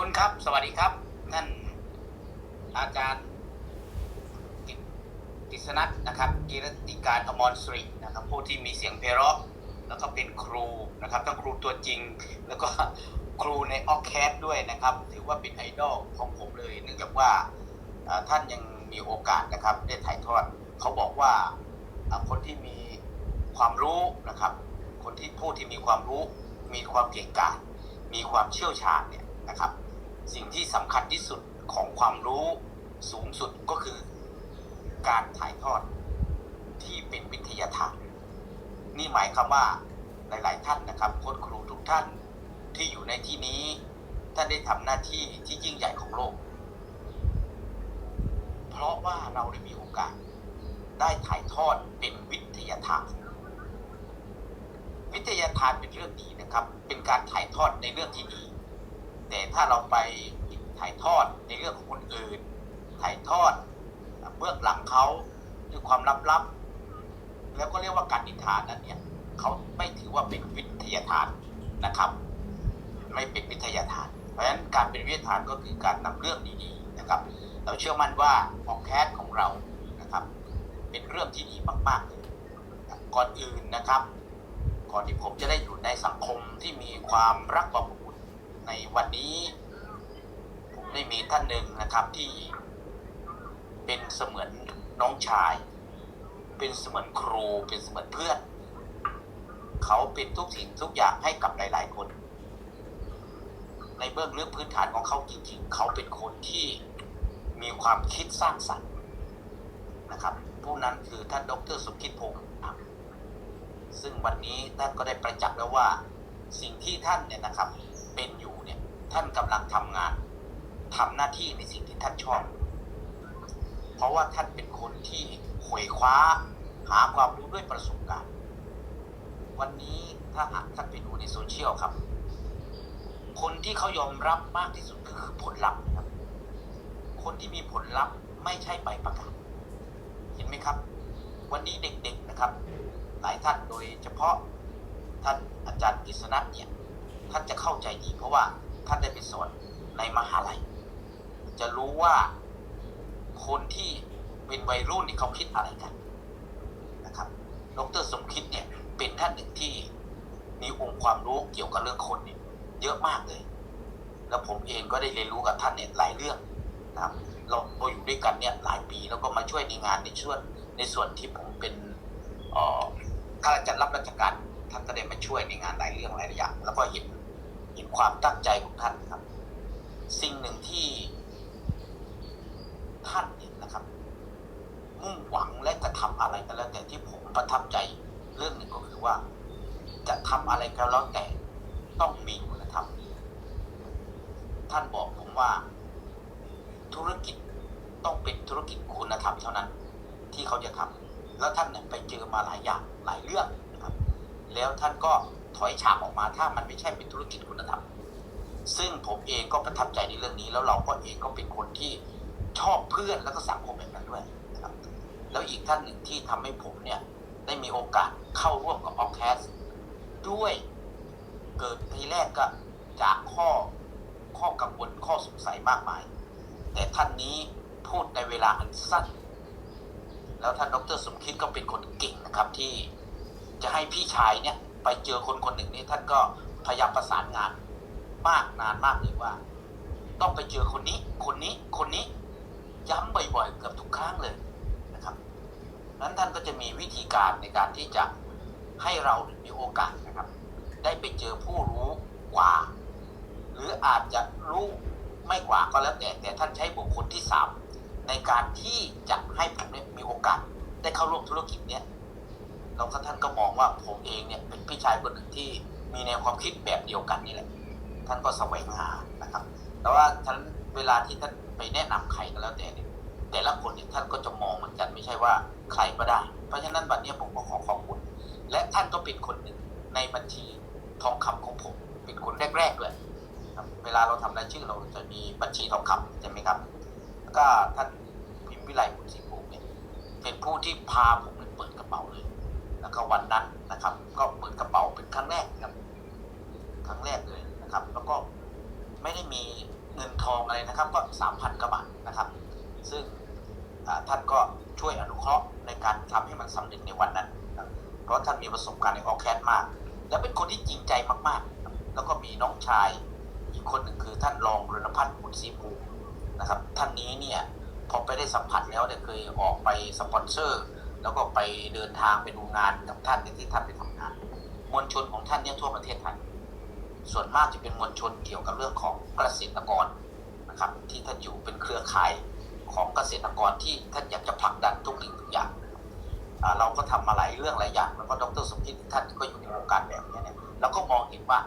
คุณครับ สวัสดีครับ ท่านอาจารย์กิตกิษณัทนะครับกิรติการอมรสรินะครับผู้ที่มีเสียงเพราะแล้วก็เป็นครูนะครับทั้งครูตัวจริง แล้วก็ครูในออแคสด้วยนะครับ ถือว่าเป็นไอดอลของผมเลย เนื่องจากว่าท่านยังมีโอกาสนะครับได้ถ่ายทอดเขาบอกว่าคนที่มีความรู้นะครับ คนที่ผู้ที่มีความรู้ มีความเก่งกาจมีความเชี่ยวชาญเนี่ยนะครับ สิ่งที่สำคัญที่สุดของความรู้สูงสุดก็คือ การถ่ายทอดที่เป็นวิทยาทาน นี่หมายความว่าหลาย ๆ ท่านนะครับโค้ชครูทุกท่านที่อยู่ในที่นี้ ท่านได้ทำหน้าที่ที่ยิ่งใหญ่ของโลก เพราะว่าเราได้มีโอกาส ได้ถ่ายทอดเป็นวิทยาทานวิทยาทานเป็นเรื่องดีนะครับ เป็นการถ่ายทอดในเรื่องที่ดี แต่ถ้าเราไปถ่ายทอดในเรื่องของคนอื่น ถ่ายทอดเบื้องหลังเขาด้วยความลับๆแล้วก็เรียกว่าการนิทานนั้นเนี่ยเขาไม่ถือว่าเป็นวิทยาทานนะครับ ไม่เป็นวิทยาทาน เพราะฉะนั้นการเป็นวิทยาทานก็คือการนำเรื่องดีๆนะครับ เราเชื่อมั่นว่าพอแคสของเรานะครับ เป็นเรื่องที่ดีมากๆเลยก่อนอื่นนะครับ ก่อนที่ผมจะได้อยู่ในสังคมที่มีความรักความ ในวันนี้ผมได้มีท่านหนึ่งนะครับที่เป็นเสมือนน้องชาย เป็นเสมือนครู เป็นเสมือนเพื่อน เขาเป็นทุกสิ่งทุกอย่างให้กับหลาย ๆ คน ในเบื้องลึกพื้นฐานของเขาจริง ๆ เขาเป็นคนที่มีความคิดสร้างสรรค์นะครับ ผู้นั้นคือท่านดรสมคิดพงศ์ซึ่งวันนี้ท่านก็ได้ประจักษ์แล้วว่าสิ่งที่ท่านเนี่ยนะครับ เป็นอยู่เนี่ย ท่านกำลังทำงานทำหน้าที่ในสิ่งที่ท่านชอบ เพราะว่าท่านเป็นคนที่ขวยคว้า หาความรู้ด้วยประสบการณ์ วันนี้ถ้าหากท่านไปดูในโซเชียลครับ คนที่เขายอมรับมากที่สุดคือผลลัพธ์ครับ คนที่มีผลลัพธ์ไม่ใช่ใบประกาศเห็นไหมครับ วันนี้เด็กๆนะครับ หลายท่านโดยเฉพาะท่านอาจารย์กฤษณะเนี่ย ท่านจะเข้าใจดี เพราะว่าท่านได้ไปสอนในมหาลัย จะรู้ว่าคนที่เป็นวัยรุ่นนี่เขาคิดอะไรกันนะครับดรสมคิดเนี่ยเป็นท่านหนึ่งที่มีองค์ความรู้เกี่ยวกับเรื่องคนเนี่ยเยอะมากเลย แล้วผมเองก็ได้เรียนรู้กับท่านเนี่ยหลายเรื่องนะครับเราเราอยู่ด้วยกันเนี่ยหลายปีแล้วก็มาช่วยในงานในส่วนในส่วนที่ผมเป็นข้าราชการรับราชการท่านก็ได้มาช่วยในงานหลายเรื่องหลายอย่างแล้วก็เห็น เห็นความตั้งใจของท่านครับ สิ่งหนึ่งที่ท่านเนี่ยนะครับ มุ่งหวังและจะทำอะไรก็แล้วแต่ที่ผมประทับใจเรื่องหนึ่งก็คือว่า จะทำอะไรก็แล้วแต่ต้องมีคุณธรรมท่านบอกผมว่า ธุรกิจต้องเป็นธุรกิจคุณธรรมเท่านั้น ที่เขาจะทำแล้วท่านเนี่ยไปเจอมาหลายอย่างหลายเรื่องนะครับ แล้วท่านก็ ถอยฉากออกมาถ้ามันไม่ใช่เป็นธุรกิจคุณธรรม ซึ่งผมเองก็ประทับใจในเรื่องนี้ แล้วเราก็เองก็เป็นคนที่ชอบเพื่อนแล้วก็สังคมแบบนั้นด้วยนะครับ แล้วอีกท่านหนึ่งที่ทำให้ผมเนี่ยได้มีโอกาสเข้าร่วมกับออแคสด้วยเกิดทีแรกก็จากข้อข้อกังวลข้อสงสัยมากมาย แต่ท่านนี้พูดในเวลาอันสั้น แล้วท่านดรสมคิดก็เป็นคนเก่งนะครับที่จะให้พี่ชายเนี่ย ไปเจอคนคนหนึ่งนี่ท่านก็พยายามประสานงานมากนานมากเลยว่า ต้องไปเจอคนนี้ คนนี้คนนี้ย้ำบ่อยๆเกือบทุกครั้งเลยนะครับนั้นท่านก็จะมีวิธีการในการที่จะให้เรามีโอกาสนะครับ ได้ไปเจอผู้รู้กว่า หรืออาจจะรู้ไม่กว่าก็แล้วแต่แต่ท่านใช้บุคคลที่สามในการที่จะให้ผมเนี่ยมีโอกาสได้เข้าร่วมธุรกิจเนี่ย แล้วก็ท่านก็มองว่าผมเองเนี่ยเป็นพี่ชายคนหนึ่งที่มีแนวความคิดแบบเดียวกันนี่แหละ ท่านก็แสวงหานะครับ แต่ว่าท่านเวลาที่ท่านไปแนะนำใครก็แล้วแต่เนี่ยแต่ละคนเนี่ยท่านก็จะมองเหมือนกันไม่ใช่ว่าใครก็ได้ เพราะฉะนั้นวันนี้ผมก็ขอขอบคุณ และท่านก็เป็นคนหนึ่งในบัญชีทองคำของผมเป็นคนแรกๆเลยครับเวลาเราทำรายชื่อเราจะมีบัญชีทองคำใช่ไหมครับแล้วก็ท่านพิมพ์วิไลบุญศรีภูมิเนี่ยเป็นผู้ที่พาผมไปเปิดกระเป๋าเลย แล้วก็วันนั้นนะครับ ก็เปิดกระเป๋าเป็นครั้งแรกครับครั้งแรกเลยนะครับ แล้วก็ไม่ได้มีเงินทองอะไรนะครับ ก็สามพันกว่าบาทนะครับ ซึ่งท่านก็ช่วยอนุเคราะห์ในการทำให้มันสำเร็จในวันนั้นเพราะท่านมีประสบการณ์ในออแคสมาก และเป็นคนที่จริงใจมากๆ แล้วก็มีน้องชายอีกคนหนึ่งคือท่านรองรณพัฒน์บุญศรีภูมินะครับ ท่านนี้เนี่ยพอไปได้สัมผัสแล้วเนี่ยเคยออกไปสปอนเซอร์ แล้วก็ไปเดินทางไปดูงานกับท่านในที่ท่านไปทำงาน มวลชนของท่านเนี่ยทั่วประเทศไทยส่วนมากจะเป็นมวลชนเกี่ยวกับเรื่องของเกษตรกรนะครับ ที่ท่านอยู่เป็นเครือข่ายของเกษตรกรที่ท่านอยากจะผลักดันทุกสิ่งทุกอย่างเราก็ทำมาหลายเรื่องหลายอย่าง แล้วก็ดรสมคิดท่านก็อยู่ในวงการแบบนี้เนี่ยเราก็มองเห็นว่า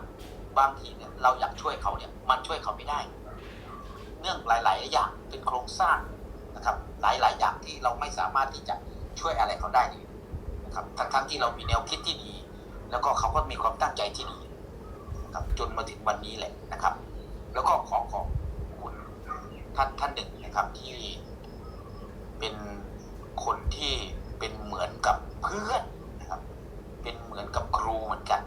บางทีเนี่ยเราอยากช่วยเขาเนี่ยมันช่วยเขาไม่ได้ เนื่องหลาย ๆ อย่างเป็นโครงสร้างนะครับ หลาย ๆ อย่างที่เราไม่สามารถที่จะ ช่วยอะไรเขาได้เลยนะครับทั้งๆที่เรามีแนวคิดที่ดี แล้วก็เขาก็มีความตั้งใจที่ดีนะครับจนมาถึงวันนี้แหละนะครับ แล้วก็ขอขอบคุณท่านท่านหนึ่งนะครับที่เป็นคนที่เป็นเหมือนกับเพื่อนนะครับ เป็นเหมือนกับครูเหมือนกัน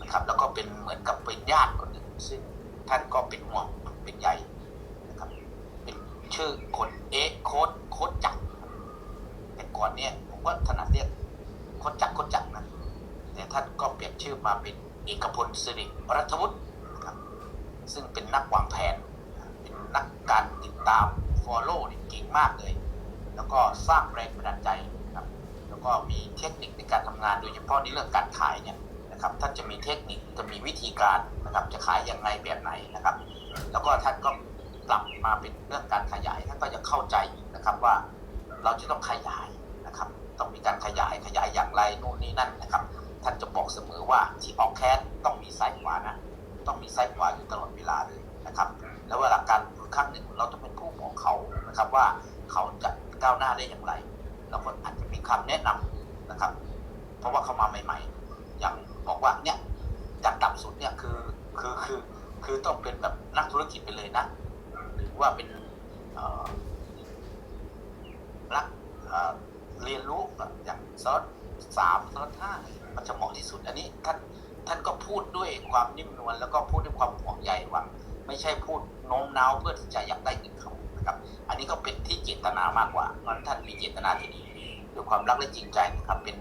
นะครับ แล้วก็เป็นเหมือนกับเป็นญาติคนหนึ่งซึ่งท่านก็เป็นห่วงเป็นใยนะครับ เป็นชื่อคนเอะโค้ดโค้ดจักร ก่อนเนี่ยผมว่าถนัดเรียกค้ดจักค้ดจักนะแต่ท่านก็เปลี่ยนชื่อมาเป็นเอกพลสิริรัฐวุฒิครับซึ่งเป็นนักวางแผน เป็นนักการติดตาม follow นี่เก่งมากเลย แล้วก็สร้างแรงบันดาลใจครับแล้วก็มีเทคนิคในการทำงานโดยเฉพาะในเรื่องการขายเนี่ยนะครับท่านจะมีเทคนิคจะมีวิธีการนะครับจะขายยังไงแบบไหนนะครับ แล้วก็ท่านก็ปรับมาเป็นเรื่องการขยายท่านก็จะเข้าใจนะครับว่าเราจะต้องขยาย นะครับต้องมีการขยายขยายอย่างไรนู่นนี่นั่นนะครับ ท่านจะบอกเสมอว่าที่ออกแคสต้องมีซ้ายขวานะต้องมีซ้ายขวาอยู่ตลอดเวลาเลยนะครับ แล้วเวลาการพูดครั้งหนึ่งเราต้องเป็นผู้บอกเขานะครับว่าเขาจะก้าวหน้าได้อย่างไรแล้วก็อาจจะมีคำแนะนำนะครับ เพราะว่าเขามาใหม่ ๆ อย่างบอกว่าเนี่ยจากต่ำสุดเนี่ยคือคือคือคือต้องเป็นแบบนักธุรกิจไปเลยนะหรือว่าเป็นเอ่อนัก เรียนรู้แบบอย่างซอสสามซอสห้ามันจะเหมาะที่สุด อันนี้ท่านท่านก็พูดด้วยความนิ่มนวลแล้วก็พูดด้วยความห่วงใยหวังไม่ใช่พูดโน้มน้าวเพื่อที่จะอยากได้เงินเขานะครับ อันนี้ก็เป็นที่เจตนามากกว่าเพราะฉะนั้นท่านมีเจตนาที่ดีด้วยความรักและจริงใจนะครับ เป็น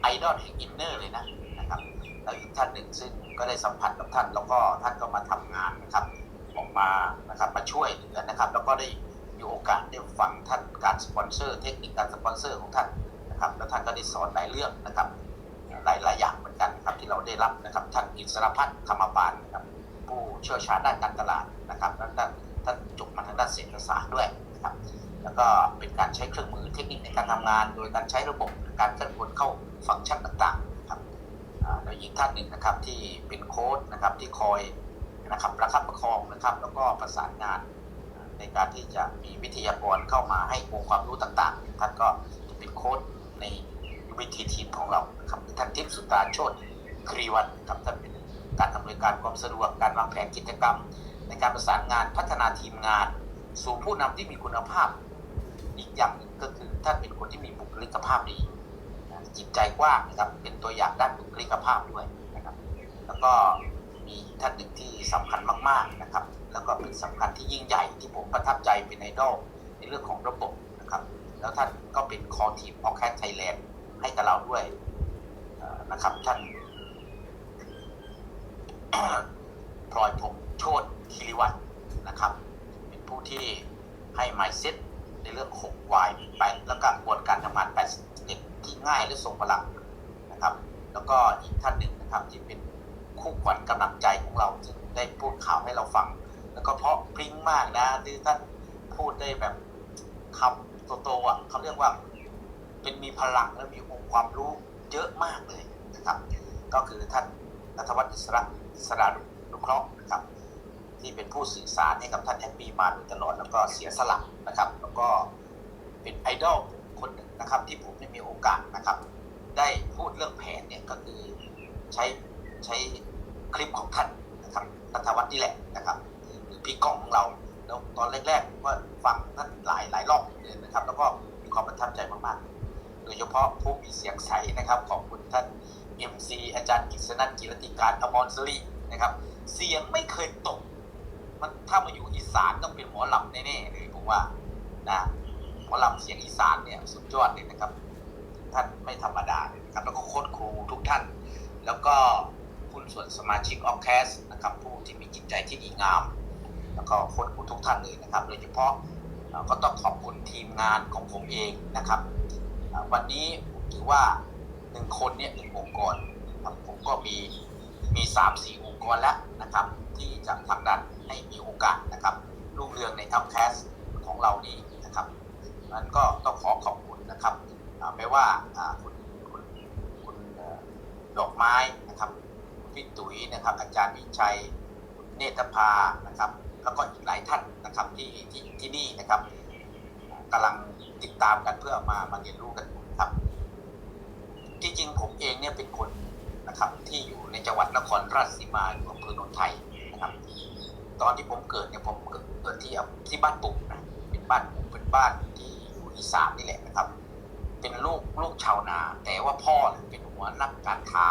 ไอดอลแห่งอินเนอร์เลยนะนะครับแล้วอีกท่านหนึ่งซึ่งก็ได้สัมผัสกับท่าน แล้วก็ท่านก็มาทำงานนะครับ ออกมานะครับมาช่วยเหลือนะครับ แล้วก็ได้ มีโอกาสได้ฟังท่านการสปอนเซอร์ เทคนิคการสปอนเซอร์ของท่านนะครับแล้วท่านก็ได้สอนหลายเรื่องนะครับ หลายหลายอย่างเหมือนกันครับที่เราได้รับนะครับท่านอิสรพัฒน์ธรรมบาลนะครับผู้เชี่ยวชาญด้านการตลาดนะครับแล้วท่านท่านจบมาทางด้านเศรษฐศาสตร์ด้วยนะครับแล้วก็เป็นการใช้เครื่องมือเทคนิคในการทำงาน โดยการใช้ระบบการเคลื่อนคนเข้าฟังก์ชันต่างๆนะครับแล้วอีกท่านหนึ่งนะครับที่เป็นโค้ดนะครับที่คอยนะครับประคับประคองนะครับ แล้วก็ประสานงาน ในการที่จะมีวิทยากรเข้ามาให้องค์ความรู้ต่างๆ ท่านก็จะเป็นโค้ดในวิธีทีมของเรานะครับท่านทิพย์สุตาโชตครีวันครับท่านเป็นการอำนวยการความสะดวกการวางแผนกิจกรรม ในการประสานงานพัฒนาทีมงาน สู่ผู้นำที่มีคุณภาพ อีกอย่างก็คือท่านเป็นคนที่มีบุคลิกภาพดีจิตใจกว้างนะครับเป็นตัวอย่างด้านบุคลิกภาพด้วยนะครับ แล้วก็มีท่านหนึ่งที่สำคัญมาก ๆนะครับ แล้วก็เป็นสำคัญที่ยิ่งใหญ่ที่ผมประทับใจเป็นไอดอลในเรื่องของระบบนะครับ แล้วท่านก็เป็นคอทีมออแคทไทยแลนด์ให้กับเราด้วยนะครับท่านพลอยพงษ์โชตคิริวัฒน์นะครับ เป็นผู้ที่ให้ไมเซ็ตในเรื่อง6 Y 8แล้วก็กระบวนการทำงาน8สเต็ปที่ง่ายและทรงพลังนะครับ แล้วก็อีกท่านหนึ่งนะครับที่เป็นคู่ขวัญกำลังใจของเราซึ่งได้พูดข่าวให้เราฟัง แล้วก็เพราะพริ้งมากนะที่ท่านพูดได้แบบคำโตๆอะเขาเรียกว่า เป็นมีพลังและมีองค์ความรู้เยอะมากเลยนะครับ ก็คือท่านนัทวัฒน์อิสระอิสระนุเคราะห์นะครับ ที่เป็นผู้สื่อสารให้กับท่านแอปปี้มาโดยตลอดแล้วก็เสียสละนะครับ แล้วก็เป็นไอดอลคนหนึ่งนะครับ ที่ผมได้มีโอกาสนะครับ ได้พูดเรื่องแผนเนี่ยก็คือใช้ใช้คลิปของท่านนะครับนัทวัฒน์นี่แหละนะครับ พี่ก้องของเราแล้วตอนแรกๆผมก็ฟังท่านหลายหลายรอบเลยนะครับ แล้วก็มีความประทับใจมากๆ โดยเฉพาะผู้มีเสียงใสนะครับ ขอบคุณท่าน MC อาจารย์กิษณัทกิรติการอมรสรีนะครับ เสียงไม่เคยตก มันถ้ามาอยู่อีสานต้องเป็นหมอลำแน่ๆเลยผมว่านะหมอลำเสียงอีสานเนี่ยสุดยอดเลยนะครับ ท่านไม่ธรรมดาเลยนะครับแล้วก็โค้ชครูทุกท่าน แล้วก็คุณส่วนสมาชิกออแคสนะครับผู้ที่มีจิตใจที่ดีงาม แล้วก็โค้ชครูทุกท่านเลยนะครับโดยเฉพาะก็ต้องขอบคุณทีมงานของผมเองนะครับ วันนี้ผมถือว่าหนึ่งคนเนี่ยหนึ่งองค์กรครับผมก็มีมีสามสี่องค์กรแล้วนะครับ ที่จะทำดันให้มีโอกาสนะครับรุ่งเรืองในอัพแคสของเรานี้นะครับนั้นก็ต้องขอขอบคุณนะครับไม่ว่าคุณคุณคุณดอกไม้นะครับพี่ตุ๋ยนะครับ อาจารย์วิชัยเนตรภานะครับ แล้วก็อีกหลายท่านนะครับที่ที่ที่นี่นะครับกำลังติดตามกันเพื่อมามาเรียนรู้กันครับที่จริงผมเองเนี่ยเป็นคนนะครับ ที่อยู่ในจังหวัดนครราชสีมาอยู่อำเภอโนนไทยนะครับ ตอนที่ผมเกิดเนี่ยผมเกิดที่ที่บ้านปุ่มนะเป็นบ้านปุ่มเป็นบ้านที่อยู่อีสานนี่แหละนะครับ เป็นลูกลูกชาวนา แต่ว่าพ่อเนี่ยเป็นหัวนักการค้า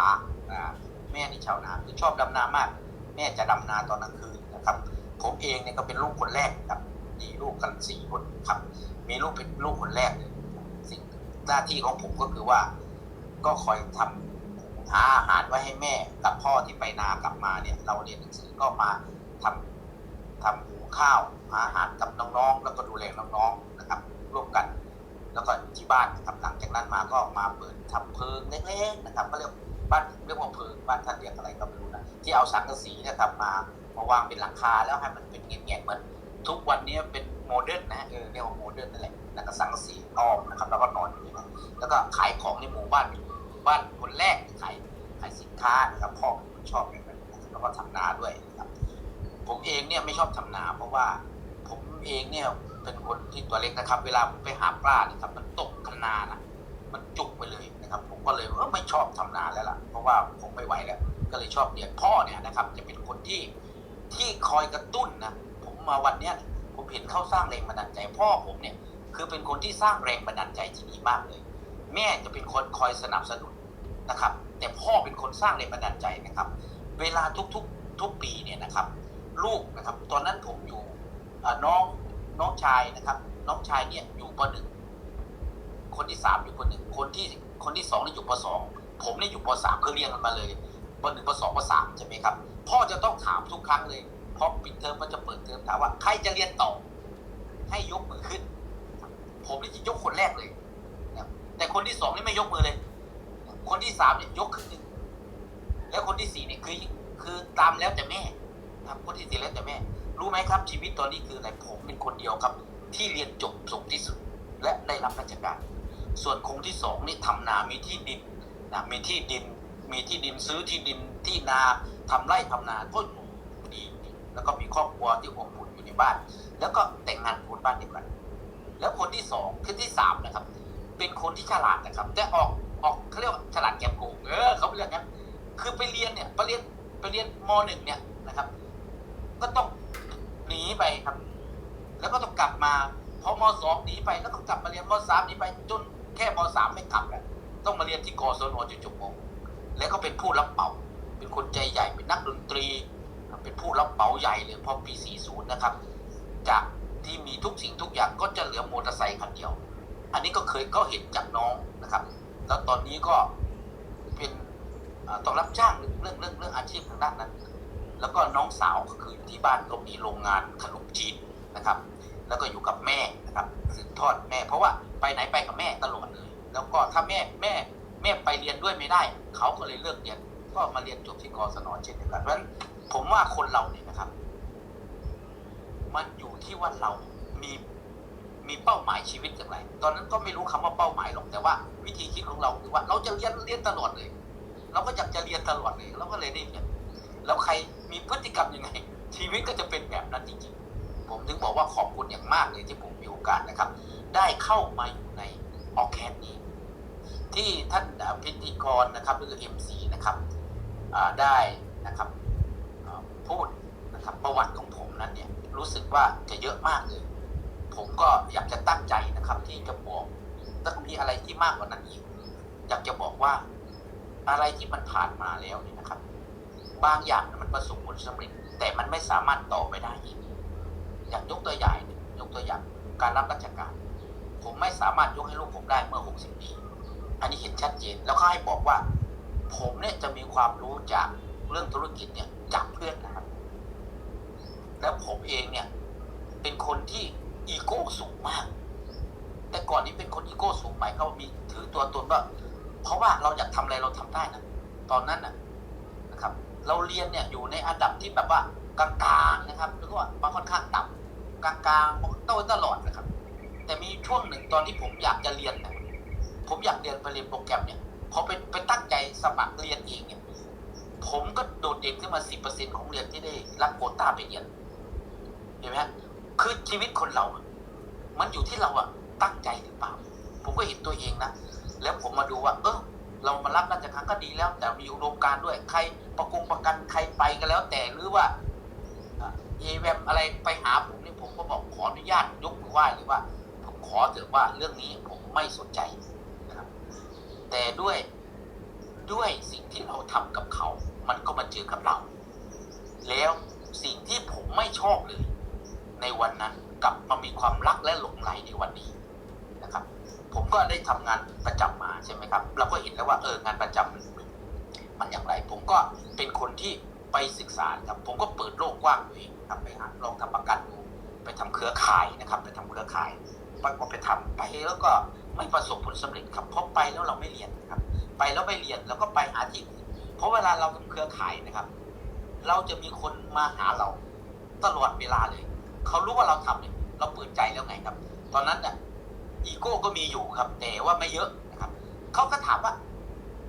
อ่าแม่นี่ชาวนาคือชอบดำนามาก แม่จะดำนาตอนกลางคืนนะครับ ผมเองเนี่ยก็เป็นลูกคนแรกครับ มีลูกกันสี่คนครับ มีลูกเป็นลูกคนแรกเลยสิ่งหน้าที่ของผมก็คือว่า ก็คอยทำหาอาหารไว้ให้แม่กับพ่อที่ไปนากลับมาเนี่ย เราเรียนหนังสือก็มาทำทำหุงข้าวหาอาหารกับน้องๆ แล้วก็ดูแลน้องๆนะครับ ร่วมกัน แล้วก็ที่บ้านครับหลังจากนั้นมาก็มาเปิดทำเพิงเล็กๆนะครับก็เรียกบ้านเรียกว่าเพิงบ้านท่านเรียกอะไรก็ไม่รู้นะที่เอาสังกะสีเนะครับมา มาวางเป็นหลังคาแล้วให้มันเป็นแง่ๆเหมือนทุกวันนี้เป็นโมเดิร์นนะเออเรียกว่าโมเดิร์นนั่นแหละแล้วก็สังกะสีอ้อมนะครับ แล้วก็นอนอยู่างนั้แล้วก็ขายของในหมู่บ้านหมู่บ้านคนแรกขายขายสินค้านะครับพ่อเป็นคนชอบแบบนั้นนะครับแล้วก็ทำนาด้วยนะครับ ผมเองเนี่ยไม่ชอบทำนา เพราะว่าผมเองเนี่ยเป็นคนที่ตัวเล็กนะครับ เวลาผมไปหาปลาเนี่ยครับ มันตกคันนานะมันจุกไปเลยนะครับ ผมก็เลยเออไม่ชอบทำนาแล้วล่ะ เพราะว่าผมไม่ไหวแล้ว ก็เลยชอบเรียนพ่อเนี่ยนะครับ จะเป็นคนที่ ที่คอยกระตุ้นนะผมมาวันเนี้ยผมเห็นเขาสร้างแรงบันดาลใจพ่อผมเนี่ยคือเป็นคนที่สร้างแรงบันดาลใจที่ดีมากเลย แม่จะเป็นคนคอยสนับสนุนนะครับ แต่พ่อเป็นคนสร้างแรงบันดาลใจนะครับ เวลาทุกๆทุกปีเนี่ยนะครับ ลูกนะครับ ตอนนั้นผมอยู่น้องน้องชายนะครับ น้องชายเนี่ยอยู่ปหนึ่งคนที่สามอยู่ปหนึ่งคนที่คนที่สองนี่อยู่ปสองผมนี่อยู่ปสามคือเรียงกันมาเลยปหนึ่งปสองปสามใช่ไหมครับ พ่อจะต้องถามทุกครั้งเลยพอปิดเทอมมันจะเปิดเทอมถามว่าใครจะเรียนต่อ ให้ยกมือขึ้น ผมนี่จะยกคนแรกเลยนะแต่คนที่สองนี่ไม่ยกมือเลย คนที่สามเนี่ยยกขึ้นหนึ่งแล้วคนที่สี่เนี่ยคือคือตามแล้วแต่แม่ครับคนที่สี่แล้วแต่แม่ รู้ไหมครับ ชีวิตตอนนี้คืออะไรผมเป็นคนเดียวครับ ที่เรียนจบสูงที่สุด และได้รับราชการ ส่วนคงที่สองนี่ทำนามีที่ดินนะมีที่ดิน มีที่ดินซื้อที่ดินที่นา ทำไร่ทำนาก็อยู่ดีแล้วก็มีครอบครัวที่อบอุ่นอยู่ในบ้าน แล้วก็แต่งงานคนบ้านเดียวกัน แล้วคนที่สองคือที่สามนะครับ เป็นคนที่ฉลาดนะครับ แต่ออกออกเขาเรียกว่าฉลาดแกมโกงเออเขาเรียกงั้นคือไปเรียนเนี่ยไปเรียนไปเรียนมหนึ่งเนี่ยนะครับ ก็ต้องหนีไปครับ แล้วก็ต้องกลับมาพอมสองหนีไปแล้วก็กลับมาเรียนมสามหนีไปจนแค่มสามไม่กลับแล้วต้องมาเรียนที่กศนจุจุมงแล้วก็เป็นผู้รับเป่า เป็นคนใจใหญ่เป็นนักดนตรี เป็นผู้รับเป๋าใหญ่เลยพอปี 40 นะครับ จากที่มีทุกสิ่งทุกอย่างก็จะเหลือมอเตอร์ไซค์คันเดียว อันนี้ก็เคยก็เห็นจากน้องนะครับ แล้วตอนนี้ก็เป็นต้องรับจ้างเรื่องเรื่องเรื่องอาชีพทางด้านนั้น แล้วก็น้องสาวก็คือที่บ้านก็มีโรงงานขนมจีนนะครับ แล้วก็อยู่กับแม่นะครับสืบทอดแม่ เพราะว่าไปไหนไปกับแม่ตลอดเลย แล้วก็ถ้าแม่แม่แม่ไปเรียนด้วยไม่ได้ เขาก็เลยเลิกเรียน ก็มาเรียนจบที่กศนเช่นเดียวกันเพราะฉะนั้นผมว่าคนเราเนี่ยนะครับ มันอยู่ที่ว่าเรามีมีเป้าหมายชีวิตอย่างไร ตอนนั้นก็ไม่รู้คำว่าเป้าหมายหรอกแต่ว่าวิธีคิดของเราคือว่า เราจะเรียนเรียนตลอดเลย เราก็อยากจะเรียนตลอดเลยเราก็เลยได้เรียนแล้วใครมีพฤติกรรมยังไง ชีวิตก็จะเป็นแบบนั้นจริงๆ ผมถึงบอกว่าขอบคุณอย่างมากเลยที่ผมมีโอกาสนะครับ ได้เข้ามาอยู่ในออแคนนี้ ที่ท่านพิธีกรนะครับหรือเอ็มซีนะครับ ได้นะครับพูดนะครับประวัติของผมนั้นเนี่ยรู้สึกว่าจะเยอะมากเลย ผมก็อยากจะตั้งใจนะครับ ที่จะบอกต้องมีอะไรที่มากกว่านั้นอีกอยากจะบอกว่าอะไรที่มันผ่านมาแล้วเนี่ยนะครับ บางอย่างมันประสบผลสำเร็จ แต่มันไม่สามารถต่อไปได้อีกอย่างยกตัวอย่างยกตัวอย่างการรับราชการ ผมไม่สามารถยกให้ลูกผมได้เมื่อ 60 ปี อันนี้เห็นชัดเจน แล้วก็ให้บอกว่า ผมเนี่ยจะมีความรู้จากเรื่องธุรกิจเนี่ยจากเพื่อนนะครับ แล้วผมเองเนี่ย เป็นคนที่อีโก้สูงมาก แต่ก่อนนี้เป็นคนอีโก้สูงหมายเขามีถือตัวตนว่าเพราะว่าเราอยากทำอะไรเราทำได้นะตอนนั้นนะนะครับ เราเรียนเนี่ยอยู่ในอันดับที่แบบว่ากลางๆนะครับหรือว่าบางค่อนข้างต่ำกลางๆโตตลอดนะครับ แต่มีช่วงหนึ่งตอนที่ผมอยากจะเรียนนะผมอยากเรียนไปเรียนโปรแกรมเนี่ย พอไปไปตั้งใจสมัครเรียนเองเนี่ยผมก็โดดเด่นขึ้นมา10%ของเรียนที่ได้รับโควต้าไปเรียนเห็นไหมฮะคือชีวิตคนเรา มันอยู่ที่เราอะตั้งใจหรือเปล่า ผมก็เห็นตัวเองนะ แล้วผมมาดูว่า เออเรามารับราชการก็ดีแล้ว แต่มีอุดมการณ์ด้วยใครประกงประกันใครไปก็แล้ว แต่หรือว่าเอแวมอะไรไปหาผมนี่ผมก็บอกขออนุญาตยกมือไหว้หรือว่า ผมขอเถอะว่าเรื่องนี้ผมไม่สนใจ แต่ด้วยด้วยสิ่งที่เราทำกับเขา มันก็มาเจอกับเรา แล้วสิ่งที่ผมไม่ชอบเลย ในวันนั้นกลับมามีความรักและหลงไหลในวันนี้นะครับ ผมก็ได้ทำงานประจำมาใช่ไหมครับ เราก็เห็นแล้วว่าเอองานประจำมันมันอย่างไร ผมก็เป็นคนที่ไปศึกษาครับ ผมก็เปิดโลกกว้างตัวเองครับไปหาลองทำประกันดูไปทำเครือข่ายนะครับ ไปทำเครือข่ายไปก็ไปทำไปแล้วก็ ไม่ประสบผลสำเร็จครับเพราะไปแล้วเราไม่เรียนครับ ไปแล้วไม่เรียนแล้วก็ไปหาที่อื่นเพราะเวลาเราทำเครือข่ายนะครับ เราจะมีคนมาหาเราตลอดเวลาเลย เขารู้ว่าเราทำเนี่ยเราเปิดใจแล้วไงครับ ตอนนั้นเนี่ยอีโก้ก็มีอยู่ครับ แต่ว่าไม่เยอะนะครับเขาก็ถามว่า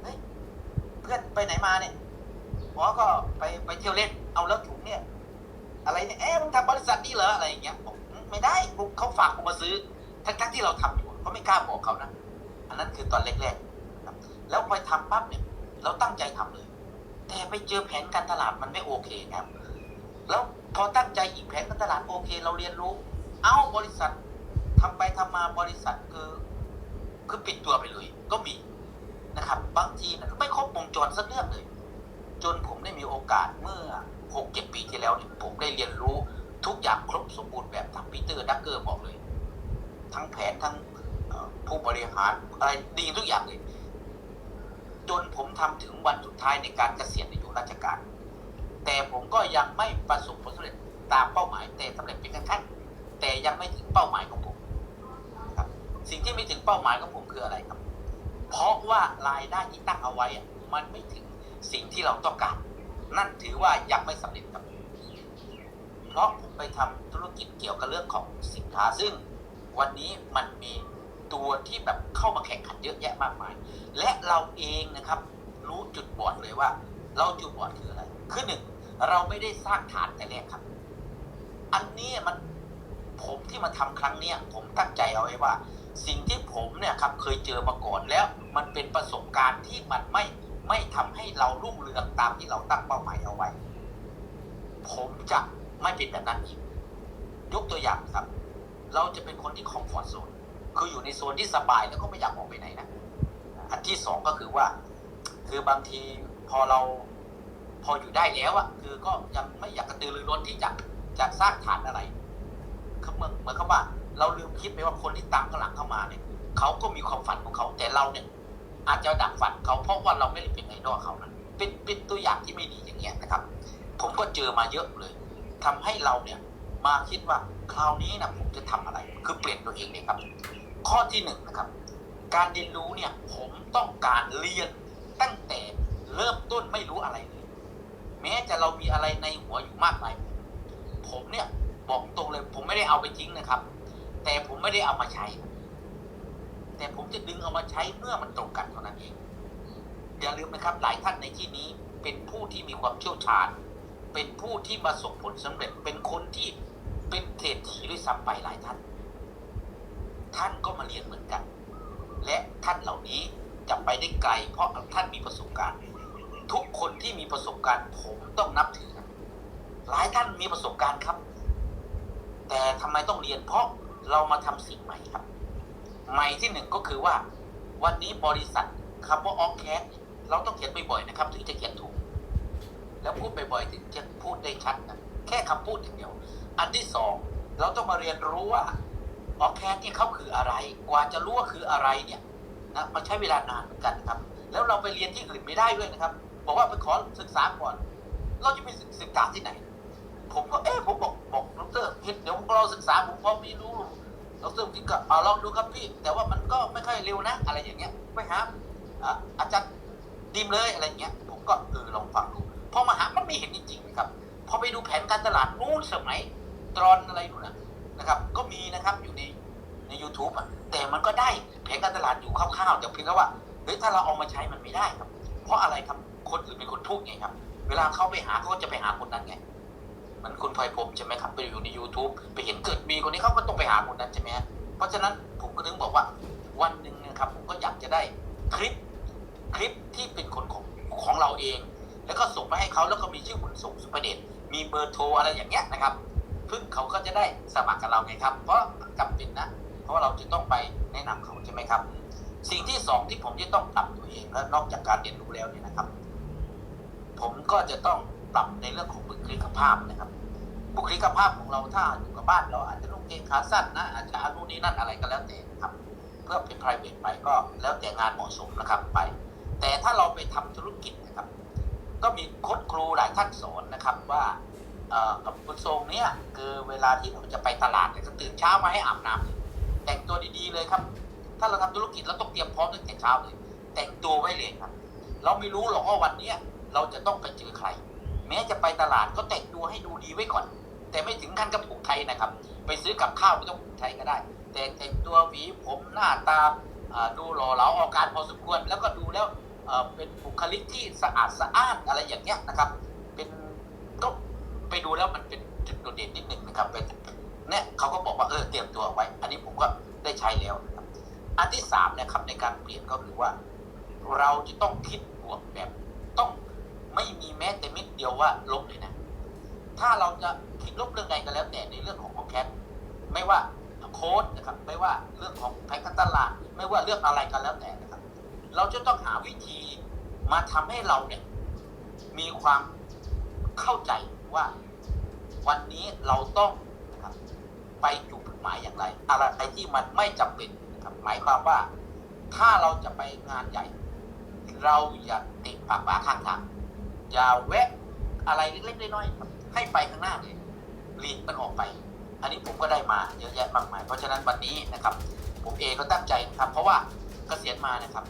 เฮ้ยเพื่อนไปไหนมาเนี่ยอ๋อก็ไปไปเที่ยวเล่น เอาแล้วถุงเนี่ย อะไรเนี่ยเอ๊ะมึงทำบริษัทนี่เหรออะไรอย่างเงี้ยบอกอืมไม่ได้เขาฝากกูมาซื้อทั้งทั้งที่เราทำ เขาไม่กล้าบอกเขานะ อันนั้นคือตอนแรกๆครับแล้วไปทำปั๊บเนี่ย เราตั้งใจทำเลย แต่ไปเจอแผนการตลาดมันไม่โอเคครับ แล้วพอตั้งใจอีกแผนการตลาดโอเค เราเรียนรู้ เอ้าบริษัททำไปทำมาบริษัทคือคือปิดตัวไปเลย ก็มีนะครับ บางทีนะไม่ครบวงจรสักเรื่องเลย จนผมได้มีโอกาสเมื่อหกเจ็ดปีที่แล้วเนี่ยผมได้เรียนรู้ทุกอย่างครบสมบูรณ์แบบทางปีเตอร์ดักเกอร์บอกเลย ทั้งแผนทั้ง ผู้บริหารอะไรดีทุกอย่างเลยจนผมทำถึงวันสุดท้ายในการเกษียณอายุราชการ แต่ผมก็ยังไม่ประสบผลสำเร็จตามเป้าหมายแต่สำเร็จเป็นขั้นๆแต่ยังไม่ถึงเป้าหมายของผมครับ สิ่งที่ไม่ถึงเป้าหมายของผมคืออะไรครับ เพราะว่ารายได้ที่ตั้งเอาไว้มันไม่ถึงสิ่งที่เราต้องการ นั่นถือว่ายังไม่สำเร็จครับ เพราะผมไปทำธุรกิจเกี่ยวกับเรื่องของสินค้าซึ่งวันนี้มันมี ตัวที่แบบเข้ามาแข่งขันเยอะแยะมากมาย และเราเองนะครับ รู้จุดบอดเลยว่า เราจุดบอดคืออะไร คือหนึ่งเราไม่ได้สร้างฐานแต่แรกครับ อันนี้มันผมที่มาทำครั้งเนี้ยผมตั้งใจเอาไว้ว่า สิ่งที่ผมเนี่ยครับเคยเจอมาก่อนแล้วมันเป็นประสบการณ์ที่มันไม่ไม่ทำให้เรารุ่งเรืองตามที่เราตั้งเป้าหมายเอาไว้ ผมจะไม่เป็นแบบนั้นอีก ยกตัวอย่างครับ เราจะเป็นคนที่คอมฟอร์ทโซน คืออยู่ในโซนที่สบายแล้วก็ไม่อยากออกไปไหนนะอันที่สองก็คือว่า คือบางทีพอเราพออยู่ได้แล้วอะคือก็ยังไม่อยากกระตือรือร้นที่จะจะสร้างฐานอะไรคือเหมือนเหมือนกับว่า เราลืมคิดไปว่าคนที่ตามข้างหลังเข้ามาเนี่ยเขาก็มีความฝันของเขาแต่เราเนี่ย อาจจะดักฝันเขาเพราะว่าเราไม่ได้เป็นไอดอลเขานะเป็นเป็นตัวอย่างที่ไม่ดีอย่างเงี้ยนะครับ ผมก็เจอมาเยอะเลยทำให้เราเนี่ยมาคิดว่าคราวนี้นะผมจะทำอะไร คือเปลี่ยนตัวเองเนี่ยครับ ข้อที่หนึ่งนะครับ การเรียนรู้เนี่ยผมต้องการเรียนตั้งแต่เริ่มต้นไม่รู้อะไรเลยแม้จะเรามีอะไรในหัวอยู่มากมายผมเนี่ยบอกตรงเลย ผมไม่ได้เอาไปทิ้งนะครับ แต่ผมไม่ได้เอามาใช้ แต่ผมจะดึงเอามาใช้เมื่อมันตรงกันเท่านั้นเองอย่าลืมนะครับหลายท่านในที่นี้เป็นผู้ที่มีความเชี่ยวชาญ เป็นผู้ที่ประสบผลสำเร็จเป็นคนที่เป็นเศรษฐีด้วยซ้ำไปหลายท่าน ท่านก็มาเรียนเหมือนกัน และท่านเหล่านี้จะไปได้ไกล เพราะท่านมีประสบการณ์ ทุกคนที่มีประสบการณ์ผมต้องนับถือ หลายท่านมีประสบการณ์ครับ แต่ทำไมต้องเรียนเพราะเรามาทำสิ่งใหม่ครับ ใหม่ที่หนึ่งก็คือว่า วันนี้บริษัทคำว่าออกแคสเราต้องเขียนบ่อยๆนะครับ ถึงจะเขียนถูก แล้วพูดบ่อยๆถึงจะพูดได้ชัดนะแค่คำพูดอย่างเดียว อันที่สองเราต้องมาเรียนรู้ว่า ออแคสนี่เขาคืออะไร กว่าจะรู้ว่าคืออะไรเนี่ยนะมันใช้เวลานานเหมือนกันครับ แล้วเราไปเรียนที่อื่นไม่ได้ด้วยนะครับ บอกว่าไปขอศึกษาก่อน เราจะไปศึกษาที่ไหน ผมก็เอ๊ะผมบอกบอกดรเห็นเดี๋ยวผมเราศึกษาผมพอมีรู้ดรพี่ก็เอาลองดูครับพี่ แต่ว่ามันก็ไม่ค่อยเร็วนะอะไรอย่างเงี้ยไปหาอาจารย์ดิมเลยอะไรเงี้ย ผมก็เออลองฟังดูพอมาหามันไม่เห็นจริงๆนะครับพอไปดูแผนการตลาดนู้นสมัยตรอนอะไรนู่นนะ นะครับ ก็มีนะครับอยู่ในใน u t u b e อะแต่มันก็ได้แผนการตลาดอยู่คร่าวๆแต่เพียงแค่ว่าเฮ้ยถ้าเราเอามาใช้มันไม่ได้ครับ เพราะอะไรครับคนอื่นเป็นคนพูดไงครับ เวลาเขาไปหาเขาก็จะไปหาคนนั้นไงมันคุณพลอยพรมใช่ไหมครับไปอยู่ใน YouTube ไปเห็นเกิดมีคนนี้เขาก็ต้องไปหาคนนั้นใช่ไหมฮะเพราะฉะนั้นผมก็ถึงบอกว่าวันหนึ่งนะครับ ผมก็อยากจะได้คลิปคลิปที่เป็นคนของของเราเอง แล้วก็ส่งไปให้เขาแล้วก็มีชื่อคุณส่งสุประเดชมีเบอร์โทรอะไรอย่างเงี้ยนะครับ ซึ่งเขาก็จะได้สมัครกับเราไงครับ เพราะจำเป็นนะ เพราะเราจะต้องไปแนะนำเขาใช่ไหมครับ สิ่งที่สองที่ผมจะต้องปรับตัวเองและนอกจากการเรียนรู้แล้วเนี่ยนะครับ ผมก็จะต้องปรับในเรื่องของบุคลิกภาพนะครับ บุคลิกภาพของเราถ้าอยู่กับบ้านเราอาจจะนุ่งเกงขาสั้นนะอาจจะอนุนี้นั่นอะไรก็แล้วแต่ครับ เพื่อเป็น private ไปก็แล้วแต่งานเหมาะสมนะครับไป แต่ถ้าเราไปทำธุรกิจนะครับ ก็มีโค้ชครูหลายท่านสอนนะครับว่า กับคุณทรงเนี่ยคือเวลาที่เราจะไปตลาดเนี่ยก็ตื่นเช้ามาให้อาบน้ำแต่งตัวดีๆเลยครับ ถ้าเราทำธุรกิจเราต้องเตรียมพร้อมตั้งแต่เช้าเลย แต่งตัวไว้เลยครับ เราไม่รู้หรอกว่าวันเนี้ยเราจะต้องไปเจอใคร แม้จะไปตลาดก็แต่งตัวให้ดูดีไว้ก่อน แต่ไม่ถึงขั้นกับผูกไทยนะครับ ไปซื้อกับข้าวไม่ต้องผูกไทยก็ได้ แต่แต่งตัวหวีผมหน้าตาดูหล่อเหลาออกการพอสมควร แล้วก็ดูแล้วเอ่อเป็นบุคลิกที่สะอาดสะอ้านอะไรอย่างเงี้ยนะครับ เป็นก็ ไปดูแล้วมันเป็นจุดโดดเด่นนิดหนึ่งนะครับเป็นเนี่ยเขาก็บอกว่าเออเตรียมตัวไว้ อันนี้ผมก็ได้ใช้แล้วนะครับอันที่สามเนะครับในการเปลี่ยนก็คือว่า เราจะต้องคิดบวกแบบ ต้องไม่มีแม้แต่มิดเดียวว่าลบเลยนะ ถ้าเราจะคิดลบเรื่องใดก็แล้วแต่ในเรื่องของของแคทไม่ว่าโค้ดนะครับไม่ว่าเรื่องของแพ็คการตลาด ไม่ว่าเรื่องอะไรก็แล้วแต่นะครับ เราจะต้องหาวิธีมาทำให้เราเนี่ยมีความเข้าใจ ว่า วันนี้เราต้องนะครับไปจุดหมายอย่างไร อะไรที่มันไม่จำเป็นนะครับหมายความว่าถ้าเราจะไปงานใหญ่ เราอย่าติดปากปาข้างทางอย่าแวะอะไรเล็กๆน้อยๆให้ไปข้างหน้าเลยหลีกมันออกไป อันนี้ผมก็ได้มาเยอะแยะมากมาย เพราะฉะนั้นวันนี้นะครับ ผมเองก็ตั้งใจนะครับ เพราะว่าเกษียณมานะครับ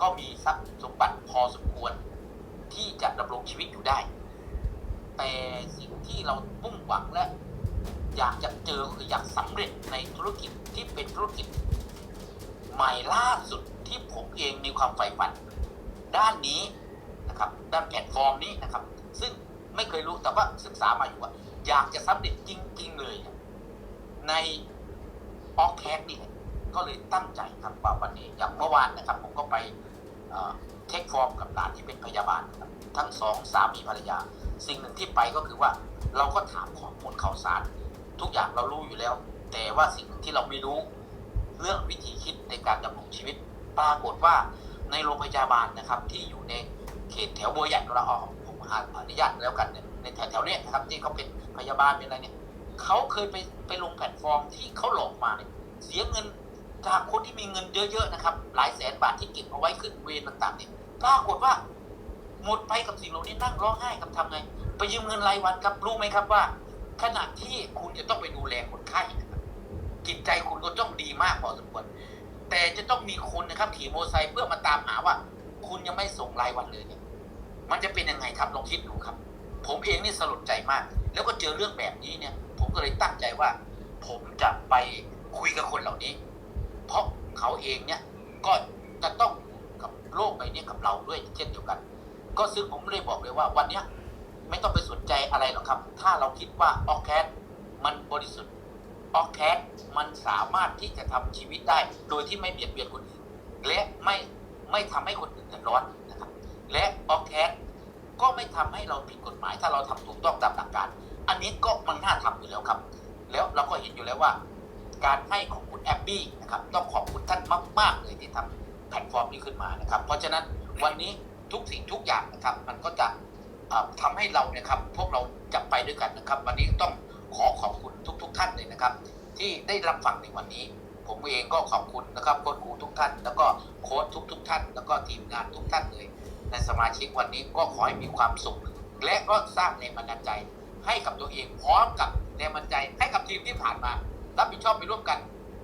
ก็มีทรัพย์สมบัติพอสมควรที่จะดำรงชีวิตอยู่ได้ แต่สิ่งที่เรามุ่งหวังและ อยากจะเจอคืออยากสำเร็จในธุรกิจที่เป็นธุรกิจ ใหม่ล่าสุดที่ผมเองมีความใฝ่ฝัน ด้านนี้นะครับด้านแพลตฟอร์มนี้นะครับ ซึ่งไม่เคยรู้แต่ว่าศึกษามาอยู่ว่าอยากจะสำเร็จจริง ๆ เลยในออแคสนี่แหละก็เลยตั้งใจครับว่าวันนี้อย่างเมื่อวานนะครับ ผมก็ไปเทคฟอร์มกับหลานที่เป็นพยาบาลทั้งสองสามีภรรยา สิ่งหนึ่งที่ไปก็คือว่าเราก็ถามข้อมูลข่าวสาร ทุกอย่างเรารู้อยู่แล้ว แต่ว่าสิ่งที่เราไม่รู้เรื่องวิธีคิดในการดำรงชีวิต ปรากฏว่าในโรงพยาบาลนะครับที่อยู่ในเขตแถวบัวใหญ่เราเอาผมอนุญาตแล้วกันเนี่ยในแถวแถวๆเนี้ยนะครับที่เขาเป็นพยาบาลเป็นอะไรเนี่ยเขาเคยไปไปลงแพลตฟอร์มที่เขาหลอกมาเนี่ยเสียเงินจากคนที่มีเงินเยอะๆนะครับ หลายแสนบาทที่เก็บเอาไว้ขึ้นเวรต่างๆเนี่ยปรากฏว่า หมดไปกับสิ่งเหล่านี้นั่งร้องไห้กับทำไง ไปยืมเงินรายวันครับรู้ไหมครับว่า ขณะที่คุณจะต้องไปดูแลคนไข้นะครับจิตใจคุณก็ต้องดีมากพอสมควรแต่จะต้องมีคนนะครับขี่มอเตอร์ไซค์เพื่อมาตามหาว่า คุณยังไม่ส่งรายวันเลยเนี่ยมันจะเป็นยังไงครับลองคิดดูครับ ผมเองนี่สลดใจมาก แล้วก็เจอเรื่องแบบนี้เนี่ย ผมก็เลยตั้งใจว่า ผมจะไปคุยกับคนเหล่านี้ เพราะเขาเองเนี่ยก็จะต้องกับโลกใบนี้กับเราด้วยเช่นเดียวกัน ก็ซึ่งผมเลยบอกเลยว่าวันเนี้ยไม่ต้องไปสนใจอะไรหรอกครับ ถ้าเราคิดว่าออกแคสมันบริสุทธิ์ออกแคสมันสามารถที่จะทำชีวิตได้ โดยที่ไม่เบียดเบียนคนอื่นและไม่ไม่ทำให้คนอื่นเดือดร้อนนะครับ และออกแคสก็ไม่ทำให้เราผิดกฎหมาย ถ้าเราทำถูกต้องตามหลักการ อันนี้ก็มันน่าทำอยู่แล้วครับ แล้วเราก็เห็นอยู่แล้วว่า การให้ของคุณแอบบี้นะครับต้องขอบคุณท่านมาก ๆ เลยที่ทำแพลตฟอร์มนี้ขึ้นมานะครับ เพราะฉะนั้นวันนี้ ทุกสิ่งทุกอย่างนะครับ มันก็จะเอ่อทำให้เราเนี่ยครับพวกเราจะไปด้วยกันนะครับ วันนี้ต้องขอขอบคุณทุกๆท่านเลยนะครับ ที่ได้รับฟังในวันนี้ ผมเองก็ขอบคุณนะครับโค้ชครูทุกท่าน แล้วก็โค้ชทุกทุก ๆ ท่าน แล้วก็ทีมงานทุกท่านเลย ในสมาชิกวันนี้ก็ขอให้มีความสุข และก็สร้างแรงบันดาลใจ ให้กับตัวเองพร้อมกับแรงบันดาลใจ ให้กับทีมที่ผ่านมา รับผิดชอบไปร่วมกัน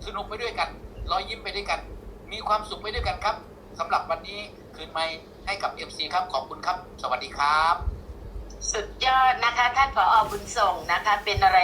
สนุกไปด้วยกันรอยยิ้มไปด้วยกัน มีความสุขไปด้วยกันครับสำหรับวันนี้ คืนไม้ให้กับ MC ครับขอบคุณครับ สวัสดีครับ สุดยอดนะคะ ท่านผอบุญส่งนะคะ เป็นอะไร